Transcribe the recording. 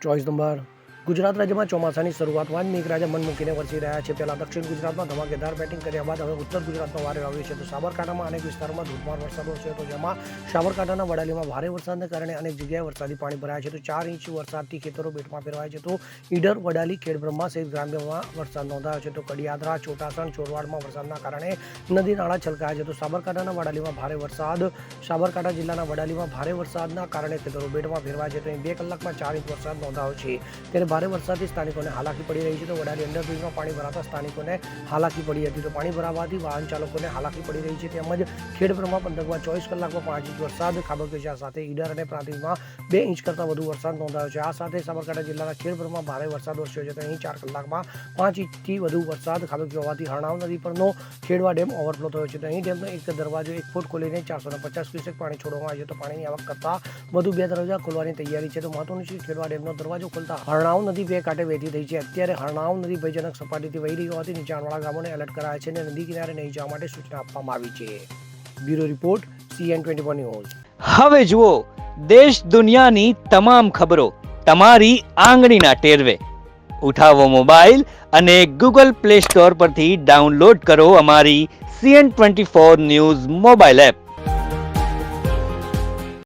choice number. Gujarat રાજ્યમાં ચોમાસાની શરૂઆતમાં જ મેઘરાજા મન મૂકીને વરસી રહ્યા છે. પહેલા દક્ષિણ ગુજરાતમાં ધમાકેદાર બેટિંગ કર્યા બાદ હવે ઉત્તર ગુજરાતમાં વારે આવ્યું છે તો સાબરકાંઠામાં અનેક વિસ્તારોમાં ધોધમાર વરસાદ વરસ્યો હતો જેમાં સાબરકાંઠાના વડાલીમાં ભારે વરસાદને કારણે અનેક જગ્યાએ વરસાદી પાણી ભરાયા છે. તો ચાર ઇંચ વરસાદથી ખેતરો બેટમાં ફેરવાયા છે. તો ઈડર, વડાલી, ખેડબ્રહ્મા સહિત ગ્રામ્યમાં વરસાદ નોંધાયો છે. તો કડિયાદરા, ચોટાસણ, ચોરવાડમાં વરસાદના કારણે નદી નાળા છલકાયા છે. તો સાબરકાંઠાના વડાલીમાં ભારે વરસાદ, સાબરકાંઠા જિલ્લાના વડાલીમાં ભારે વરસાદના કારણે ખેતરો બેટમાં ફેરવાયા છે. તો બે કલાકમાં ચાર ઇંચ વરસાદ નોંધાયો છે. ત્યારે ભારે વરસાદથી સ્થાનિકોને હાલાકી પડી રહી છે. તો વડાલી અંડરબ્રિજમાં પાણી ભરાતા સ્થાનિકોને હાલાકી પડી હતી. તો પાણી ભરાવાથી વાહન ચાલકોને હાલાકી પડી રહી છે. તેમજ ખેડબ્રહ્મા પંથકમાં ચોવીસ કલાકમાં પાંચ ઇંચ વરસાદ ખાબકવેચા સાથે ઈડર અને પ્રાંતિજમાં બે ઇંચ કરતાં વધુ વરસાદ નોંધાયો છે. આ સાથે સાબરકાંઠા જિલ્લાના ખેડબ્રહ્મા ભારે વરસાદ વરસ્યો છે. તો અહીં ચાર કલાકમાં પાંચ ઇંચથી વધુ વરસાદ ખાબક્યો હોવાથી હરણાવ નદી પરનો ખેડવા ડેમ ઓવરફ્લો થયો છે. તો અહીં ડેમનો એક દરવાજો એક ફૂટ ખોલીને ચારસો પચાસ ક્યુસેક પાણી છોડવામાં આવ્યું તો પાણીની આવક કરતાં વધુ બે દરવાજા ખોલવાની તૈયારી છે. તો મહત્વનું છે ખેડવા ડેમનો દરવાજો ખોલતા હરણાવ નદી બે કાંઠે વહેતી થઈ છે. અત્યારે હરણાવ નદી ભયજનક સપાટીથી વહી રહી હોવાથી નીચાણવાળા ગામોને એલર્ટ કરાયા છે અને નદી કિનારે નહીં જવા માટે સૂચના આપવામાં આવી છે. Bureau report CN twenty news. હવે જુઓ, દેશ દુનિયાની તમામ ખબરો તમારી આંગળીના ટેરવે. ઉઠાવો મોબાઈલ અને ગૂગલ પ્લે સ્ટોર પરથી ડાઉનલોડ કરો અમારી CN twenty four news mobile app.